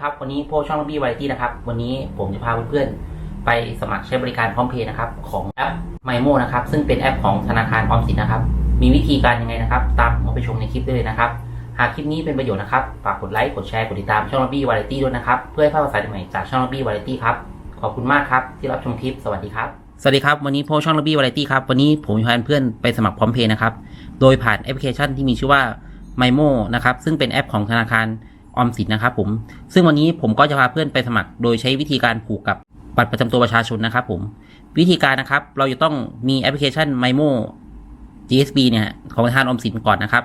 ครับ วันนี้โพช่องบี้ไวตี้นะครับ วันนี้ผมจะพาเพื่อนๆไปสมัครใช้บริการพร้อมเพย์นะครับ ของแอป m มโมนะครับ ซึ่งเป็นแอปของธนาคารออมสินนะครับ มีวิธีการยังไงนะครับ ตามมาไปชมในคลิปได้เลยนะครับ หากคลิปนี้เป็นประโยชน์นะครับ ฝากกดไลค์ กดแชร์ กดติดตามช่องบี้ไวตี้ด้วยนะครับ เพื่อให้พลาดข่าวสารใหม่จากช่องบี้ไวตี้ครับ ขอบคุณมากครับ ที่รับชมคลิป สวัสดีครับ สวัสดีครับ วันนี้โพช่องบี้ไวตี้ครับ วันนี้ผมจะพาเพื่อนไปสมัครพร้อมเพย์นะครับ โดยผ่านแอปพลิเคชันที่มีชื่อว่า m มโมนะครับ ซึ่งเป็นแอปของธนาคาร ออมสินนะครับผม ซึ่งวันนี้ผมก็จะพาเพื่อนไปสมัคร โดยใช้วิธีการผูกกับบัตรประจำตัวประชาชนนะครับผม วิธีการนะครับ เราจะต้องมีแอปพลิเคชัน m มโม GSB เนี่ยของธนาคารออมสินก่อนนะครับ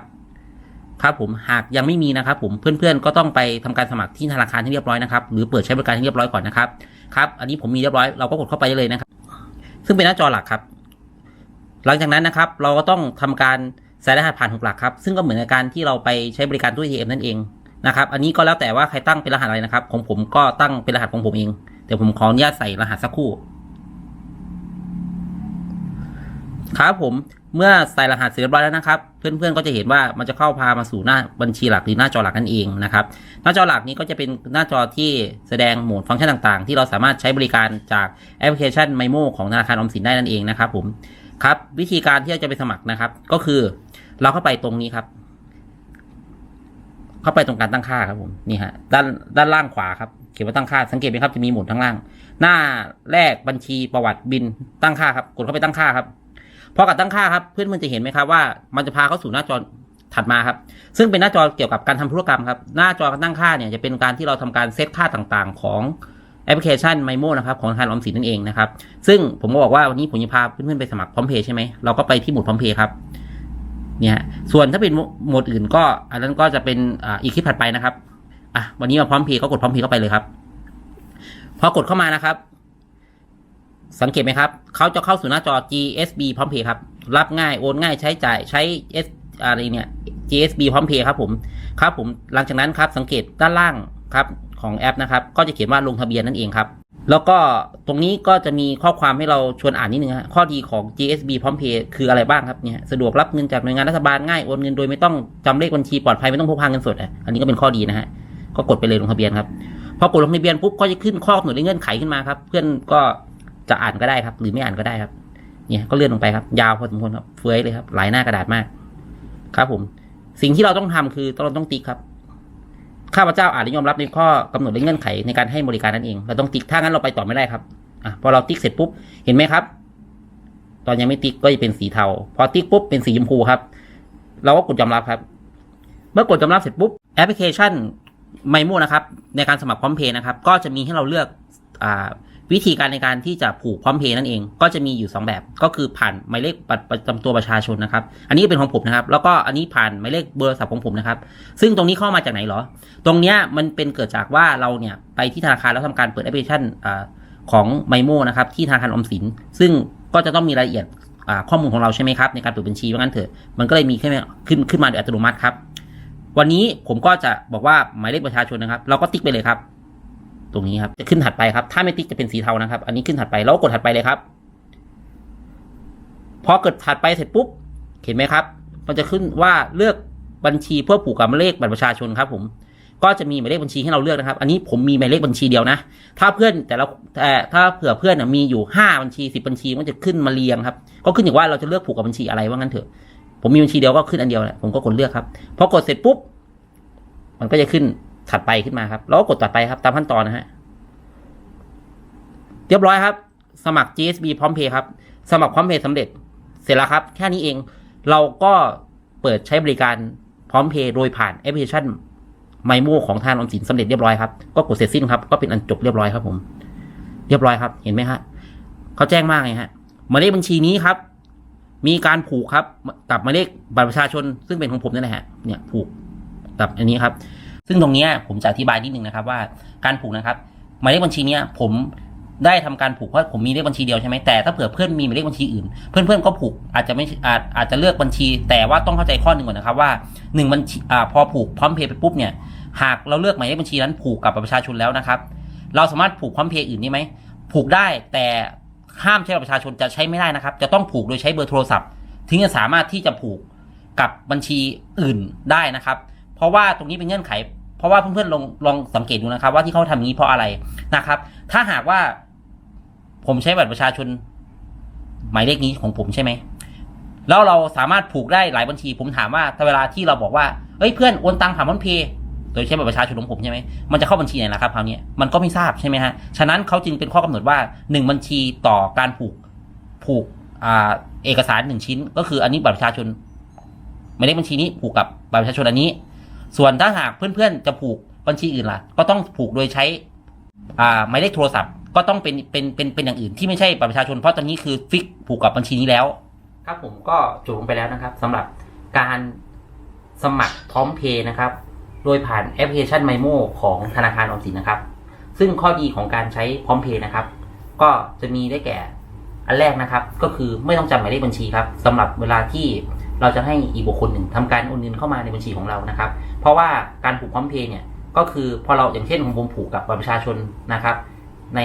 ครับผมหากยังไม่มีนะครับ ผมเพื่อนๆก็ต้องไปทำการสมัครที่ธนาคารให้เรียบร้อยนะครับหรือเปิดใช้บริการให้เรียบร้อยก่อนนะครับครับ อันนี้ผมมีเรียบร้อยเราก็กดเข้าไปได้เลยนะครับ ซึ่งเป็นหน้าจอหลักครับ หลังจากนั้นนะครับ เราก็ต้องทำการใส่รหัสผ่านหกหลักครับ ซึ่งก็เหมือนในการที่เราไปใช้บริการตู้ ATM นั่นเอง นะครับ อันนี้ก็แล้วแต่ว่าใครตั้งเป็นรหัสอะไรนะครับ ของผมก็ตั้งเป็นรหัสของผมเอง เดี๋ยวผมขออนุญาตใส่รหัสสักครู่ ครับผม เมื่อใส่รหัสเสร็จเรียบร้อยแล้วนะครับ เพื่อนๆก็จะเห็นว่ามันจะเข้าพามาสู่หน้าบัญชีหลักหรือหน้าจอหลักนั่นเองนะครับ หน้าจอหลักนี้ก็จะเป็นหน้าจอที่แสดงโหมดฟังก์ชันต่างๆ ที่เราสามารถใช้บริการจากแอปพลิเคชัน m มโมของธนาคารออมสินได้นั่นเองนะครับ ผม ครับ วิธีการที่เราจะไปสมัครนะครับ ก็คือเราเข้าไปตรงนี้ครับ เข้าไปตรงการตั้งค่าครับผมนี่ฮะด้านด้านล่างขวาครับเขียนว่าตั้งค่าสังเกตไหมครับจะมีหมุดข้งล่าง หน้าแรกบัญชีประวัติบินตั้งค่าครับ กดเข้าไปตั้งค่าครับพอกับตั้งค่าครับเพื่อนๆจะเห็นไหมครับว่ามันจะพาเข้าสู่หน้าจอถัดมาครับ ซึ่งเป็นหน้าจอเกี่ยวกับการทำธุรกรรมครับ หน้าจอการตั้งค่าเนี่ยจะเป็นการที่เราทำการเซตค่าต่างๆ ของแอปพลิเคชัน m มโมนะครับของธนาคารออมสินนั่นเองนะครับ ซึ่งผมก็บอกว่าวันนี้ผมจะพาเพื่อนๆไปสมัครพร้อมเพย์ใช่ไหมเราก็ไปที่หมุดพร้อมเพย์ครับ เนี่ยส่วนถ้าเป็นหมวดอื่นก็ อันนั้นก็จะเป็นออีกคลิปถัดไปนะครับอะวันนี้มาพร้อมเพย์ก็กดพร้อมเพย์เข้าไปเลยครับพอกดเข้ามานะครับ สังเกตไหมครับเขาจะเข้าสู่หน้าจอ GSB พร้อมเพย์ครับ รับง่ายโอนง่ายใช้จ่ายใช้ S อะไรเนี่ย GSB พร้อมเพย์ครับผมครับผมหลังจากนั้นครับสังเกตด้านล่างครับของแอปนะครับ ก็จะเขียนว่าลงทะเบียนนั่นเองครับ แล้วก็ตรงนี้ก็จะมีข้อความให้เราชวนอ่านนิดนึงฮะข้อดีของ GSB พร้อมเพย์คืออะไรบ้างครับเนี่ยสะดวกรับเงินจากหน่วยงานรัฐบาลง่ายโอนเงินโดยไม่ต้องจำเลขบัญชีปลอดภัยไม่ต้องพกพาเงินสดอะอันนี้ก็เป็นข้อดีนะฮะก็กดไปเลยลงทะเบียนครับพอกดลงทะเบียนปุ๊บก็จะขึ้นข้อกำหนดเงื่อนไขขึ้นมาครับ เพื่อนก็จะอ่านก็ได้ครับ หรือไม่อ่านก็ได้ครับ เนี่ยก็เลื่อนลงไปครับ ยาวพอสมควรครับเฟ้ยเลยครับหลายหน้ากระดาษมาก ครับผม สิ่งที่เราต้องทำคือเราต้องติ๊กครับ ข้าพเจ้าอาจนิยอมรับในข้อกำหนดและเงื่อนไขในการให้บริการนั่นเอง เราต้องติ๊กถ้างั้นเราไปต่อไม่ได้ครับอะพอเราติ๊กเสร็จปุ๊บเห็นไหมครับ ตอนยังไม่ติ๊กก็จะเป็นสีเทา พอติ๊กปุ๊บเป็นสีชมพูครับ เราก็กดยอมรับครับ เมื่อกดยอมรับเสร็จปุ๊บแอปพลิเคชันไมโมนะครับ ในการสมัครพร้อมเพย์นะครับ ก็จะมีให้เราเลือกอ่า วิธีการในการที่จะผูกพร้อมเพย์นั่นเอง ก็จะมีอยู่ 2 แบบ ก็คือผ่านหมายเลขบัตรประจำตัวประชาชนนะครับ อันนี้เป็นของผมนะครับ แล้วก็อันนี้ผ่านหมายเลขเบอร์โทรศัพท์ของผมนะครับ ซึ่งตรงนี้เข้ามาจากไหนเหรอ ตรงเนี้ยมันเป็นเกิดจากว่าเราเนี่ยไปที่ธนาคารแล้วทำการเปิดแอปพลิเคชันของไมโมนะครับที่ธนาคารอมสิน ซึ่งก็จะต้องมีรายละเอียดข้อมูลของเราใช่ไหมครับในการเปิดบัญชีว่างั้นเถอะ มันก็เลยมีขึ้นขึ้นขึ้นมาโดยอัตโนมัติครับ วันนี้ผมก็จะบอกว่าหมายเลขประชาชนนะครับ เราก็ติ๊กไปเลยครับ ตรงนี้ครับ จะขึ้นถัดไปครับ ถ้าไม่ติ๊กจะเป็นสีเทานะครับ อันนี้ขึ้นถัดไปแล้วกดถัดไปเลยครับ พอเกิดถัดไปเสร็จปุ๊บ เห็นไหมครับ มันจะขึ้นว่าเลือกบัญชีเพื่อผูกกับเลขบัตรประชาชนครับ ผม ก็จะมีหมายเลขบัญชีให้เราเลือกนะครับ อันนี้ผมมีหมายเลขบัญชีเดียวนะ ถ้าเพื่อนแต่ละแต่ถ้าเผื่อเพื่อนมีอยู่ห้าบัญชีสิบบัญชีมันจะขึ้นมาเรียงครับ ก็ขึ้นอยู่ว่าเราจะเลือกผูกกับบัญชีอะไรว่างั้นเถอะ ผมมีบัญชีเดียวก็ขึ้นอันเดียวแหละ ผมก็กดเลือกครับ พอกดเสร็จปุ๊บ มันก็จะขึ้น ถัดไปขึ้นมาครับ แล้วก็กดต่อไปครับ ตามขั้นตอนนะฮะ เรียบร้อยครับ สมัคร GSB พร้อมเพย์ครับ สมัครพร้อมเพย์สำเร็จ เสร็จแล้วครับ แค่นี้เอง เราก็เปิดใช้บริการพร้อมเพย์โดยผ่านแอปพลิเคชันไมโมของทางออมสินสำเร็จเรียบร้อยครับ ก็กดเสร็จสิ้นครับ ก็เป็นอันจบเรียบร้อยครับผม เรียบร้อยครับ เห็นไหมฮะเขาแจ้งมากเลยฮะหมายเลขบัญชีนี้ครับ มีการผูกครับ กับหมายเลขบัตรประชาชนซึ่งเป็นของผมนั่นแหละฮะ เนี่ยผูกกับอันนี้ครับ ซึ่งตรงนี้ผมจะอธิบายนิดนึงนะครับว่าการผูกนะครับหมายเลขบัญชีเนี้ยผมได้ทำการผูกเพราะผมมีเลขบัญชีเดียวใช่ไหมแต่ถ้าเผื่อเพื่อนมีหมายเลขบัญชีอื่น เพื่อนๆก็ผูกอาจจะไม่อาจอาจจะเลือกบัญชี แต่ว่าต้องเข้าใจข้อหนึ่งก่อนนะครับว่าหนึ่งบัญชีอ่าพอผูกพร้อมเพย์ไปปุ๊บเนี่ยหากเราเลือกหมายเลขบัญชีนั้นผูกกับประชาชนแล้วนะครับ เราสามารถผูกพร้อมเพย์อื่นได้ไหมผูกได้แต่ห้ามใช้บัตรประชาชนจะใช้ไม่ได้นะครับ จะต้องผูกโดยใช้เบอร์โทรศัพท์ ถึงจะสามารถที่จะผูกกับบัญชีอื่นได้นะครับ ราะว่าตรงนี้เป็นเงื่อนไข เพราะว่าเพื่อนๆลองลองสังเกตดูนะครับ ว่าที่เขาทำอย่างนี้เพราะอะไรนะครับ ถ้าหากว่า ผมใช้บัตรประชาชน หมายเลขนี้ของผมใช่ไหมแล้วเราสามารถผูกได้หลายบัญชี ผมถามว่าถ้าเวลาที่เราบอกว่าเอ้ยเพื่อนโอนตังผ่านพันเพย์โดยใช้บัตรประชาชนของผมใช่ไหมมันจะเข้าบัญชีไหนล่ะครับคราวนี้มันก็ไม่ทราบใช่ไหมฮะฉะนั้นเขาจึงเป็นข้อกำหนดว่าหนึ่งบัญชีต่อการผูกผูกอเอกสารหนึ่งชิ้น ก็คืออันนี้บัตรประชาชนหมายเลขบัญชีนี้ผูกกับบัตรประชาชนอันนี้ ส่วนถ้าหากเพื่อนๆจะผูกบัญชีอื่นล่ะ ก็ต้องผูกโดยใช้อ่าหมายเลขโทรศัพท์ ก็ต้องเป็นเป็นเป็นเป็นอย่างอื่นที่ไม่ใช่บัตรประชาชนเพราะตอนนี้คือฟิกผูกกับบัญชีนี้แล้ว ครับผมก็จบลงไปแล้วนะครับสำหรับการสมัครพร้อมเพย์นะครับ โดยผ่านแอปพลิเคชัน m ม m o ของธนาคารออมสินนะครับ ซึ่งข้อดีของการใช้พร้อมเพย์นะครับ ก็จะมีได้แก่อันแรกนะครับ ก็คือไม่ต้องจำหมายเลขบัญชีครับสำหรับเวลาที่ เราจะให้อีกบุคคลหนึ่งทำการโอนเงินเข้ามาในบัญชีของเรานะครับ เพราะว่าการผูกพร้อมเพย์เนี่ยก็คือพอเราอย่างเช่นของผมผูกกับบัตรประชาชนนะครับ ใน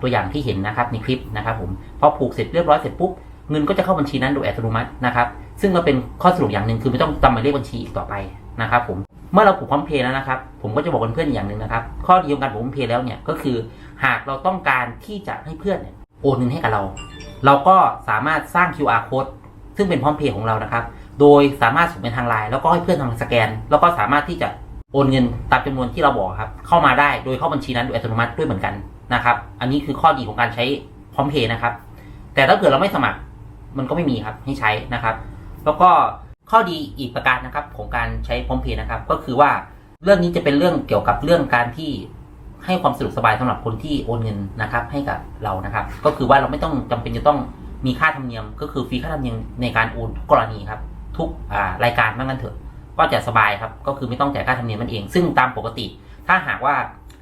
ตัวอย่างที่เห็นนะครับในคลิปนะครับผมพอผูกเสร็จเรียบร้อยเสร็จปุ๊บเงินก็จะเข้าบัญชีนั้นโดยอัตโนมัตินะครับซึ่งก็เป็นข้อสรุปอย่างหนึ่งคือไม่ต้องจำหมายเลขบัญชีอีกต่อไปนะครับผมเมื่อเราผูกพร้อมเพย์แล้วนะครับ ผมก็จะบอกเพื่อนๆอย่างหนึ่งนะครับ ข้อดีของการผูกพร้อมเพย์แล้วเนี่ยก็คือหากเราต้องการที่จะให้เพื่อนโอนเงินให้กับเรา เราก็สามารถสร้าง QR code ซึ่งเป็นพร้อมเพย์ของเรานะครับ โดยสามารถส่งเป็นทางไลน์แล้วก็ให้เพื่อนทำสแกน แล้วก็สามารถที่จะโอนเงินตามจำนวนที่เราบอกครับ เข้ามาได้โดยเข้าบัญชีนั้นโดยอัตโนมัติด้วยเหมือนกันนะครับ อันนี้คือข้อดีของการใช้พร้อมเพย์นะครับ แต่ถ้าเกิดเราไม่สมัครมันก็ไม่มีครับให้ใช้นะครับ แล้วก็ข้อดีอีกประการนะครับของการใช้พร้อมเพย์นะครับ ก็คือว่าเรื่องนี้จะเป็นเรื่องเกี่ยวกับเรื่องการที่ให้ความสะดวกสบายสำหรับคนที่โอนเงินนะครับ ให้กับเรานะครับ ก็คือว่าเราไม่ต้องจำเป็นจะต้อง มีค่าธรรมเนียมก็คือฟรีค่าธรรมเนียมในการโอนทุกกรณีครับ ทุกรายการว่างั้นเถอะ ก็จะสบายครับ ก็คือไม่ต้องจ่ายค่าธรรมเนียมมันเอง ซึ่งตามปกติ ถ้าหากว่า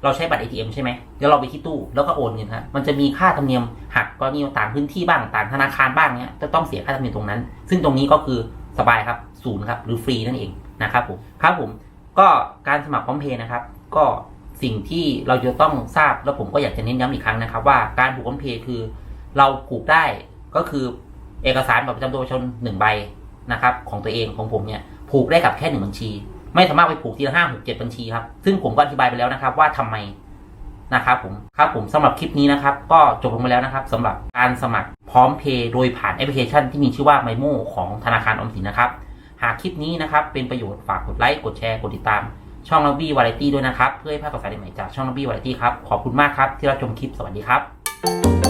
เราใช้บัตร ATM ใช่ไหมแล้วเราไปที่ตู้แล้วก็โอนเงินฮะมันจะมีค่าธรรมเนียมหักกรณีต่างพื้นที่บ้างต่างธนาคารบ้างเนี้ยจะต้องเสียค่าธรรมเนียมตรงนั้น ซึ่งตรงนี้ก็คือสบายครับศูนย์ครับหรือฟรีนั่นเองนะครับผมครับผมก็การสมัครพร้อมเพย์นะครับ ก็สิ่งที่เราจะต้องทราบแล้วผมก็อยากจะเน้นย้ำอีกครั้งนะครับ ว่าการผูกพร้อมเพย์คือ เราผูกได้ ก็คือเอกสารบัตรประจำตัวประชาชนหนึ่งใบนะครับ ของตัวเองของผมเนี่ยผูกได้กับแค่หนึ่งบัญชี ไม่สามารถไปผูกทีละห้าหกเจ็ดบัญชีครับ ซึ่งผมก็อธิบายไปแล้วนะครับ ว่าทำไมนะครับผมครับผมสำหรับคลิปนี้นะครับ ก็จบลงไปแล้วนะครับสำหรับการสมัครพร้อมเพย์โดยผ่านแอปพลิเคชันที่มีชื่อว่าไมโมของธนาคารออมสินนะครับ หากคลิปนี้นะครับ เป็นประโยชน์ฝากกดไลค์กดแชร์กดติดตาม ช่องลบี้วาไรตี้ด้วยนะครับ เพื่อให้ภาพข่าวสารใหม่จากช่องลบี้วาไรตี้ครับขอบคุณมากครับที่รับชมคลิปสวัสดีครับ